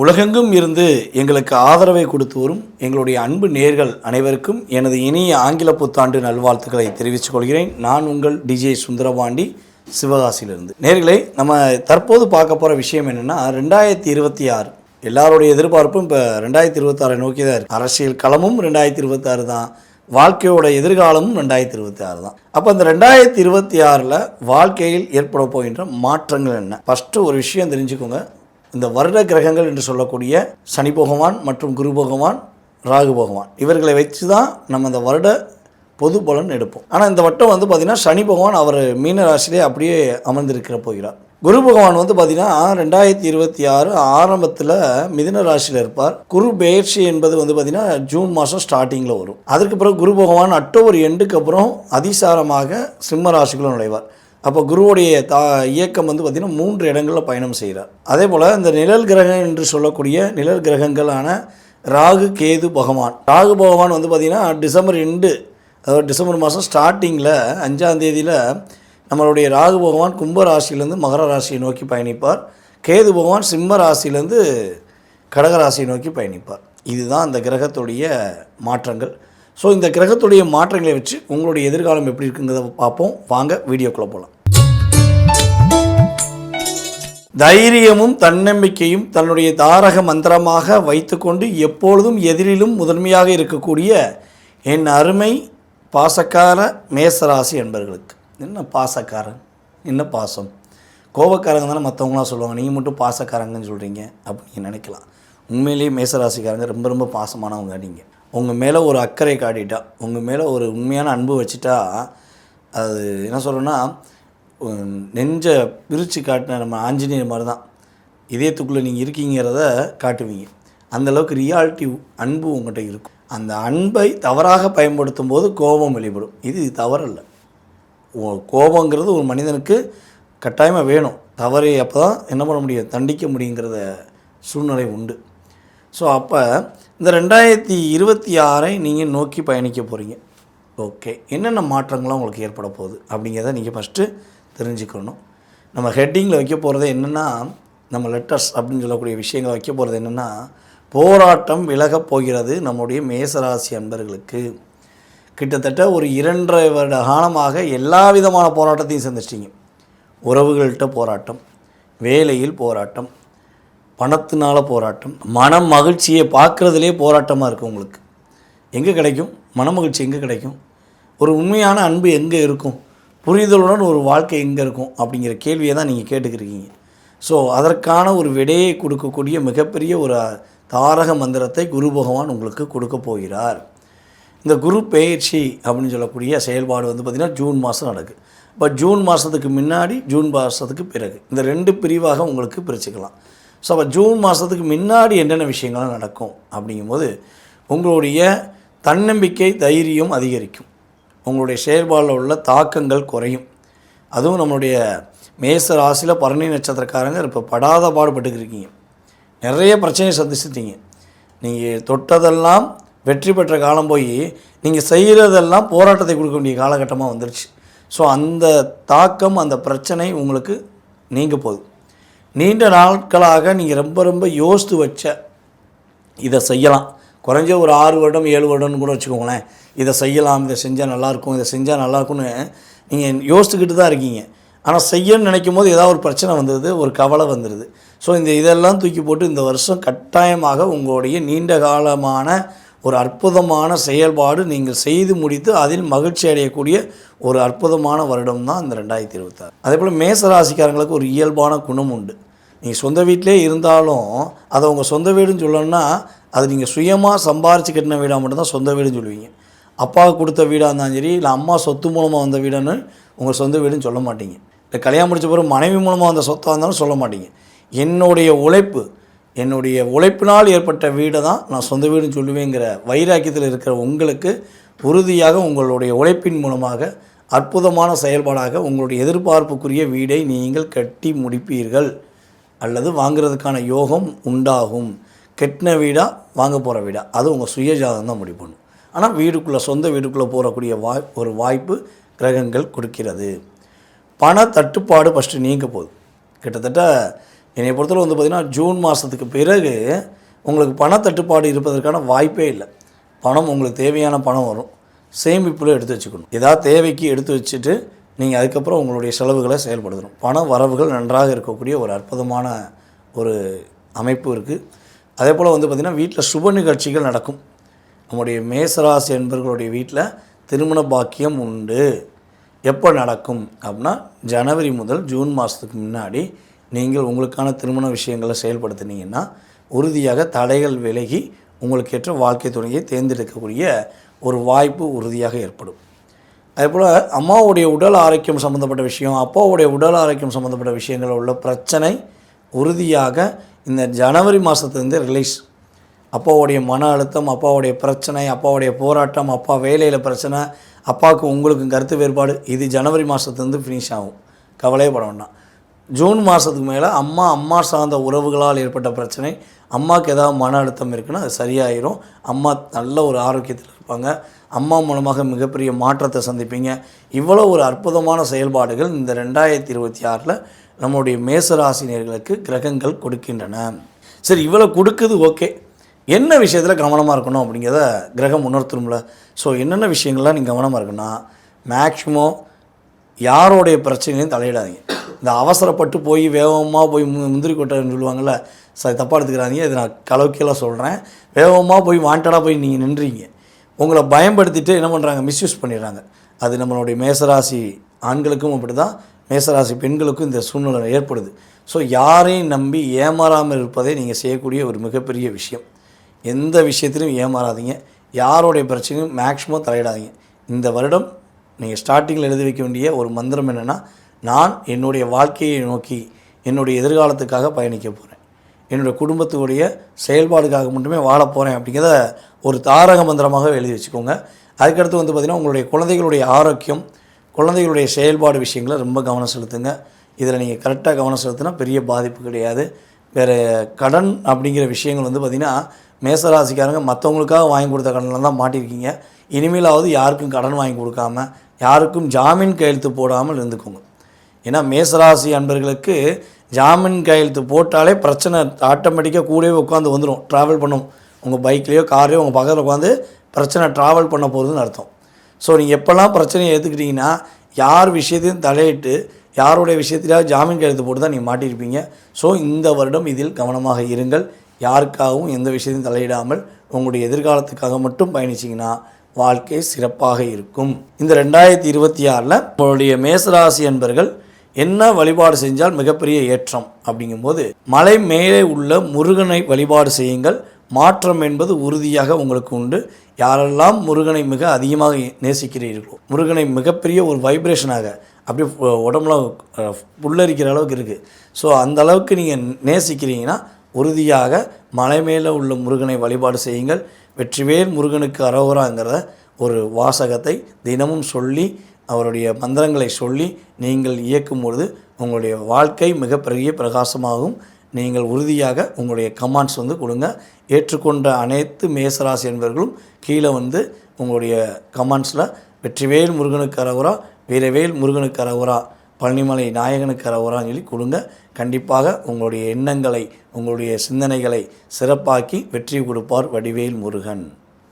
உலகெங்கும் இருந்து எங்களுக்கு ஆதரவை கொடுத்து வரும் எங்களுடைய அன்பு நேர்கள் அனைவருக்கும் எனது இனிய ஆங்கில புத்தாண்டு நல்வாழ்த்துக்களை தெரிவித்துக் கொள்கிறேன். நான் உங்கள் டிஜே சுந்தரபாண்டி சிவகாசியிலிருந்து. நேர்களை நம்ம தற்போது பார்க்க போகிற விஷயம் என்னென்னா ரெண்டாயிரத்தி இருபத்தி ஆறு. எல்லாருடைய எதிர்பார்ப்பும் இப்போ ரெண்டாயிரத்தி இருபத்தாறை நோக்கி தான் இருக்குது அரசியல் களமும் ரெண்டாயிரத்தி இருபத்தாறு தான். வாழ்க்கையோட எதிர்காலமும் ரெண்டாயிரத்தி இருபத்தி ஆறு தான். அப்போ இந்த ரெண்டாயிரத்தி இருபத்தி ஆறில் வாழ்க்கையில் ஏற்பட போகின்ற மாற்றங்கள் என்ன? ஃபஸ்ட்டு ஒரு விஷயம் தெரிஞ்சுக்கோங்க. இந்த வருட கிரகங்கள் என்று சொல்லக்கூடிய சனி பகவான் மற்றும் குரு பகவான் ராகு பகவான். இவர்களை வச்சு தான் நம்ம இந்த வருட பொது பலன் எடுப்போம். ஆனால் இந்த வட்டம் வந்து பார்த்திங்கன்னா சனி பகவான் அவர் மீன ராசியிலே அப்படியே அமர்ந்திருக்கிற போகிறார். குரு பகவான் வந்து பார்த்திங்கன்னா ரெண்டாயிரத்தி இருபத்தி ஆறு ஆரம்பத்தில் மிதின ராசியில் இருப்பார். குரு பெயர்ச்சி என்பது வந்து பார்த்திங்கன்னா ஜூன் மாதம் ஸ்டார்டிங்கில் வரும். அதற்கு பிறகு குரு பகவான் அக்டோபர் எண்டுக்கு அப்புறம் அதிசாரமாக சிம்ம ராசிக்குள்ள நுழைவார். அப்போ குருவுடைய தா இயக்கம் வந்து பார்த்திங்கன்னா மூன்று இடங்களில் பயணம் செய்கிறார். அதே போல் இந்த நிழல் கிரகம் என்று சொல்லக்கூடிய நிழல் கிரகங்களான ராகு கேது பகவான். ராகு பகவான் வந்து பார்த்திங்கன்னா டிசம்பர் ரெண்டு அதாவது டிசம்பர் மாதம் ஸ்டார்டிங்கில் அஞ்சாம் தேதியில் நம்மளுடைய ராகு பகவான் கும்ப ராசியிலேருந்து மகர ராசியை நோக்கி பயணிப்பார். கேது பகவான் சிம்ம ராசியிலேருந்து கடக ராசியை நோக்கி பயணிப்பார். இதுதான் அந்த கிரகத்துடைய மாற்றங்கள். ஸோ இந்த கிரகத்துடைய மாற்றங்களை வச்சு உங்களுடைய எதிர்காலம் எப்படி இருக்குங்கிறத பார்ப்போம். வாங்க வீடியோக்குள்ளே போகலாம் தைரியமும் தன்னம்பிக்கையும் தன்னுடைய தாரக மந்திரமாக வைத்துக்கொண்டு எப்பொழுதும் எதிரிலும் முதன்மையாக இருக்கக்கூடிய என் அருமை பாசக்கார மேசராசி என்பர்களுக்கு என்ன பாசக்காரன்? என்ன பாசம்? கோபக்காரங்க தானே மற்றவங்களாம் சொல்லுவாங்க. நீங்கள் மட்டும் பாசக்காரங்கன்னு சொல்கிறீங்க அப்படின்னு நினைக்கலாம். உண்மையிலேயே மேசராசிக்காரங்க ரொம்ப ரொம்ப பாசமானவங்க நீங்கள் உங்கள் மேலே ஒரு அக்கறை காட்டிட்டா உங்கள் மேலே ஒரு உண்மையான அன்பு வச்சுட்டா அது என்ன சொல்கிறேன்னா நெஞ்சை பிரித்து காட்டின நம்ம ஆஞ்சநேயர் மாதிரி தான் இதயத்துக்குள்ளே நீங்கள் இருக்கீங்கிறத காட்டுவீங்க. அந்த அளவுக்கு ரியாலிட்டி அன்பு உங்கள்கிட்ட இருக்கும். அந்த அன்பை தவறாக பயன்படுத்தும் போது கோபம் வெளிப்படும். இது தவறல்ல. ஓ- கோபங்கிறது ஒரு மனிதனுக்கு கட்டாயமாக வேணும். தவறை அப்போ தான் என்ன பண்ண முடியும்? தண்டிக்க முடியுங்கிறத சூழ்நிலை உண்டு. ஸோ அப்போ இந்த ரெண்டாயிரத்தி இருபத்தி ஆறை நீங்கள் நோக்கி பயணிக்க போகிறீங்க ஓகே. என்னென்ன மாற்றங்கள்லாம் உங்களுக்கு ஏற்பட போகுது அப்படிங்கிறத நீங்கள் ஃபஸ்ட்டு தெரிஞ்சுக்கணும். நம்ம ஹெட்டிங்கில் வைக்க போகிறது என்னென்னா நம்ம லெட்டர்ஸ் அப்படின்னு சொல்லக்கூடிய விஷயங்கள் வைக்க போகிறது என்னென்னா போராட்டம் விலகப் போகிறது நம்முடைய மேசராசி அன்பர்களுக்கு. கிட்டத்தட்ட ஒரு இரண்டரை வருட காலமாக எல்லா விதமான போராட்டத்தையும் சந்திச்சிட்டிங்க உறவுகள்கிட்ட போராட்டம் வேலையில் போராட்டம் பணத்தினால போராட்டம். மன மகிழ்ச்சியை பார்க்குறதுலே போராட்டமாக இருக்குது உங்களுக்கு. எங்கே கிடைக்கும்? மன மகிழ்ச்சி எங்கே கிடைக்கும்? ஒரு உண்மையான அன்பு எங்கே இருக்கும்? புரிதலுடன் ஒரு வாழ்க்கை எங்கே இருக்கும்? அப்படிங்கிற கேள்வியை தான் நீங்கள் கேட்டுக்கிறீங்க ஸோ அதற்கான ஒரு விடையை கொடுக்கக்கூடிய மிகப்பெரிய ஒரு தாரக மந்திரத்தை குரு பகவான் உங்களுக்கு கொடுக்க போகிறார். இந்த குரு பெயர்ச்சி அப்படின்னு சொல்லக்கூடிய செயல்பாடு வந்து பார்த்திங்கன்னா ஜூன் மாதம் நடக்குது பட் ஜூன் மாதத்துக்கு முன்னாடி ஜூன் மாதத்துக்கு பிறகு. இந்த ரெண்டு பிரிவாக உங்களுக்கு பிரிச்சுக்கலாம். ஸோ அப்போ ஜூன் மாதத்துக்கு முன்னாடி என்னென்ன விஷயங்கள்லாம் நடக்கும் அப்படிங்கும்போது உங்களுடைய தன்னம்பிக்கை தைரியம் அதிகரிக்கும். உங்களுடைய செயல்பாடில் உள்ள தாக்கங்கள் குறையும். அதுவும் நம்மளுடைய மேச ராசியில் பரணி நட்சத்திரக்காரங்க இப்போ படாத பாடுபட்டுக்கிருக்கீங்க நிறைய பிரச்சனையை சந்திச்சிட்டீங்க. நீங்கள் தொட்டதெல்லாம் வெற்றி பெற்ற காலம் போய் நீங்கள் செய்கிறதெல்லாம் போராட்டத்தை கொடுக்க வேண்டிய காலகட்டமாக வந்துருச்சு. ஸோ அந்த தாக்கம் அந்த பிரச்சனை உங்களுக்கு நீங்க போகுது நீண்ட நாட்களாக நீங்கள் ரொம்ப ரொம்ப யோசித்து வச்ச இதை செய்யலாம். குறைஞ்ச ஒரு ஆறு வருடம் ஏழு வருடம்னு கூட வச்சுக்கோங்களேன். இதை செய்யலாம் இதை செஞ்சால் நல்லாயிருக்கும் இதை செஞ்சால் நல்லாயிருக்கும்னு நீங்கள் யோசித்துக்கிட்டு தான் இருக்கீங்க. ஆனால் செய்யணும்னு நினைக்கும் போது ஏதாவது ஒரு பிரச்சனை வந்துடுது ஒரு கவலை வந்துடுது ஸோ இந்த இதெல்லாம் தூக்கி போட்டு இந்த வருஷம் கட்டாயமாக உங்களுடைய நீண்ட காலமான ஒரு அற்புதமான செயல்பாடு நீங்கள் செய்து முடித்து அதில் மகிழ்ச்சி அடையக்கூடிய ஒரு அற்புதமான வருடம் தான் இந்த ரெண்டாயிரத்தி இருபத்தாறு. அதே போல் மேச ராசிக்காரங்களுக்கு ஒரு இயல்பான குணம் உண்டு. நீங்கள் சொந்த வீட்டிலே இருந்தாலும் அதை உங்கள் சொந்த வீடுன்னு சொல்லணும்னா அது நீங்கள் சுயமாக சம்பாரிச்சு கட்டின வீடாக மட்டும்தான் சொந்த வீடுன்னு சொல்லுவீங்க. அப்பாவுக்கு கொடுத்த வீடாக இருந்தாலும் சரி இல்லை அம்மா சொத்து மூலமாக வந்த வீடுன்னு உங்கள் சொந்த வீடுன்னு சொல்ல மாட்டீங்க. இல்லை கல்யாணம் முடிச்ச பிறகு மனைவி மூலமாக வந்த சொத்தாக இருந்தாலும் சொல்ல மாட்டீங்க. என்னுடைய உழைப்பு என்னுடைய உழைப்பினால் ஏற்பட்ட வீடு தான் நான் சொந்த வீடுன்னு சொல்லுவேங்கிற வைராக்கியத்தில் இருக்கிற உங்களுக்கு உறுதியாக உங்களுடைய உழைப்பின் மூலமாக அற்புதமான செயல்பாடாக உங்களுடைய எதிர்பார்ப்புக்குரிய வீடை நீங்கள் கட்டி முடிப்பீர்கள். அல்லது வாங்குறதுக்கான யோகம் உண்டாகும். கெட்டின வீடாக வாங்க போகிற வீடாக அது உங்கள் சுயஜாதம் தான் முடிவு பண்ணும். ஆனால் வீடுக்குள்ளே சொந்த வீடுக்குள்ளே போகக்கூடிய வாய் ஒரு வாய்ப்பு கிரகங்கள் கொடுக்கிறது. பண தட்டுப்பாடு ஃபஸ்ட்டு நீங்க போகுது கிட்டத்தட்ட என்னை பொறுத்தவரை வந்து பார்த்திங்கன்னா ஜூன் மாதத்துக்கு பிறகு உங்களுக்கு பணத்தட்டுப்பாடு இருப்பதற்கான வாய்ப்பே இல்லை. பணம் உங்களுக்கு தேவையான பணம் வரும். சேமிப்பில் எடுத்து வச்சுக்கணும். ஏதாவது தேவைக்கு எடுத்து வச்சுட்டு நீங்கள் அதுக்கப்புறம் உங்களுடைய செலவுகளை செயல்படுத்தணும். பண வரவுகள் நன்றாக இருக்கக்கூடிய ஒரு அற்புதமான ஒரு அமைப்பு இருக்குது அதே போல் வந்து பார்த்திங்கன்னா வீட்டில் சுப நிகழ்ச்சிகள் நடக்கும். நம்முடைய மேசராசி என்பவர்களுடைய வீட்டில் திருமண பாக்கியம் உண்டு. எப்போ நடக்கும்? அப்படின்னா ஜனவரி முதல் ஜூன் மாதத்துக்கு முன்னாடி நீங்கள் உங்களுக்கான திருமண விஷயங்களை செயல்படுத்தினீங்கன்னா உறுதியாக தடைகள் விலகி உங்களுக்கு ஏற்ற வாழ்க்கை துணையை தேர்ந்தெடுக்கக்கூடிய ஒரு வாய்ப்பு உறுதியாக ஏற்படும். அதேபோல் அம்மாவுடைய உடல் ஆரோக்கியம் சம்மந்தப்பட்ட விஷயம் அப்பாவுடைய உடல் ஆரோக்கியம் சம்மந்தப்பட்ட விஷயங்களில் உள்ள பிரச்சனை உறுதியாக இந்த ஜனவரி மாதத்துலேருந்து ரிலீஸ் அப்பாவுடைய மன அழுத்தம் அப்பாவுடைய பிரச்சனை அப்பாவுடைய போராட்டம் அப்பா வேலையில் பிரச்சனை அப்பாவுக்கு உங்களுக்கும் கருத்து வேறுபாடு இது ஜனவரி மாதத்துலேருந்து ஃபினிஷ் ஆகும். கவலையே பட வேண்டாம். ஜூன் மாதத்துக்கு மேலே அம்மா அம்மா சார்ந்த உறவுகளால் ஏற்பட்ட பிரச்சனை அம்மாவுக்கு ஏதாவது மன அழுத்தம் இருக்குன்னா அது சரியாயிரும். அம்மா நல்ல ஒரு ஆரோக்கியத்தில் இருப்பாங்க. அம்மா மூலமாக மிகப்பெரிய மாற்றத்தை சந்திப்பீங்க. இவ்வளோ ஒரு அற்புதமான செயல்பாடுகள் இந்த ரெண்டாயிரத்தி இருபத்தி ஆறில் நம்முடைய மேசராசினியர்களுக்கு கிரகங்கள் கொடுக்கின்றன. சரி இவ்வளோ கொடுக்குது ஓகே. என்ன விஷயத்தில் கவனமாக இருக்கணும் அப்படிங்கிறத கிரகம் உணர்த்தணும்ல ஸோ என்னென்ன விஷயங்கள்லாம் நீங்கள் கவனமாக இருக்குன்னா மேக்ஸிமம் யாரோடைய பிரச்சனையும் தலையிடாதீங்க. இந்த அவசரப்பட்டு போய் வேகமாக போய் முந்திரி கொட்டைன்னு சொல்லுவாங்கள்ல சார் தப்பாக எடுத்துக்கிறாதீங்க இது நான் கலோக்கியெல்லாம் சொல்கிறேன் வேகமாக போய் வாண்டடாக போய் நீங்கள் நின்றீங்க. உங்களை பயன்படுத்திட்டு என்ன பண்ணுறாங்க மிஸ்யூஸ் பண்ணிடுறாங்க. அது நம்மளுடைய மேசராசி ஆண்களுக்கும் அப்படி தான் மேசராசி பெண்களுக்கும் இந்த சூழ்நிலை ஏற்படுது. ஸோ யாரையும் நம்பி ஏமாறாமல் இருப்பதே நீங்கள் செய்யக்கூடிய ஒரு மிகப்பெரிய விஷயம். எந்த விஷயத்திலும் ஏமாறாதீங்க. யாருடைய பிரச்சனையும் மேக்ஸிமம் தலையிடாதீங்க. இந்த வருடம் நீங்கள் ஸ்டார்டிங்கில் எழுதி வைக்க வேண்டிய ஒரு மந்திரம் என்னென்னா நான் என்னுடைய வாழ்க்கையை நோக்கி என்னுடைய எதிர்காலத்துக்காக பயணிக்க போகிறேன் என்னுடைய குடும்பத்துடைய செயல்பாடுக்காக மட்டுமே வாழ போகிறேன் அப்படிங்கிறத ஒரு தாரக மந்திரமாக எழுதி வச்சுக்கோங்க. அதுக்கடுத்து வந்து பார்த்திங்கன்னா உங்களுடைய குழந்தைகளுடைய ஆரோக்கியம் குழந்தைகளுடைய செயல்பாடு விஷயங்களை ரொம்ப கவனம் செலுத்துங்க. இதில் நீங்கள் கரெக்டாக கவனம் செலுத்தினா பெரிய பாதிப்பு கிடையாது. வேறு கடன் அப்படிங்கிற விஷயங்கள் வந்து பார்த்திங்கன்னா மேசராசிக்காரங்க மற்றவங்களுக்காக வாங்கி கொடுத்த கடனில் தான் மாட்டியிருக்கீங்க இனிமேலாவது யாருக்கும் கடன் வாங்கி கொடுக்காம யாருக்கும் ஜாமீன் கையெழுத்து போடாமல் இருந்துக்கோங்க. ஏன்னா மேசராசி அன்பர்களுக்கு ஜாமீன் கையெழுத்து போட்டாலே பிரச்சனை ஆட்டோமேட்டிக்காக கூடவே உட்காந்து வந்துடும் ட்ராவல் பண்ணும். உங்கள் பைக்லேயோ கார்லேயோ உங்கள் பக்கத்தில் உட்காந்து பிரச்சனை ட்ராவல் பண்ண போகுதுன்னு அர்த்தம். ஸோ நீங்கள் எப்போல்லாம் பிரச்சனையை எடுத்துக்கிட்டிங்கன்னா யார் விஷயத்தையும் தலையிட்டு யாருடைய விஷயத்திலாவது ஜாமீன் கையெழுத்து போட்டு தான் நீங்கள் மாட்டியிருப்பீங்க. ஸோ இந்த வருடம் இதில் கவனமாக இருங்கள். யாருக்காகவும் எந்த விஷயத்தையும் தலையிடாமல் உங்களுடைய எதிர்காலத்துக்காக மட்டும் பயணிச்சிங்கன்னா வாழ்க்கை சிறப்பாக இருக்கும். இந்த ரெண்டாயிரத்தி இருபத்தி ஆறில் உங்களுடைய மேசராசி என்பர்கள் என்ன வழிபாடு செஞ்சால் மிகப்பெரிய ஏற்றம்? அப்படிங்கும்போது மலை மேலே உள்ள முருகனை வழிபாடு செய்யுங்கள். மாற்றம் என்பது உறுதியாக உங்களுக்கு உண்டு. யாரெல்லாம் முருகனை மிக அதிகமாக நேசிக்கிறீர்களோ முருகனை மிகப்பெரிய ஒரு வைப்ரேஷனாக அப்படியே உடம்புல உள்ளரிக்கிற புல்லரிக்கிற அளவுக்கு இருக்குது ஸோ அந்த அளவுக்கு நீங்கள் நேசிக்கிறீங்கன்னா உறுதியாக மலை மேலே உள்ள முருகனை வழிபாடு செய்யுங்கள். வெற்றிவேல் முருகனுக்கு அரோகராங்கிறத ஒரு வாசகத்தை தினமும் சொல்லி அவருடைய மந்திரங்களை சொல்லி நீங்கள் இயக்கும் பொழுது உங்களுடைய வாழ்க்கை மிகப்பெரிய பிரகாசமாகும். நீங்கள் உறுதியாக உங்களுடைய கமாண்ட்ஸ் வந்து கொடுங்க. ஏற்றுக்கொண்ட அனைத்து மேசராசி என்பவர்களும் கீழே வந்து உங்களுடைய கமாண்ட்ஸில் வெற்றிவேல் முருகனுக்கு அரகுரா வீரவேல் முருகனுக்கு அரகுரா பழனிமலை நாயகனுக்கு அரகுரான்னு சொல்லி கொடுங்க. கண்டிப்பாக உங்களுடைய எண்ணங்களை உங்களுடைய சிந்தனைகளை சிறப்பாக்கி வெற்றி கொடுப்பார் வடிவேல் முருகன்.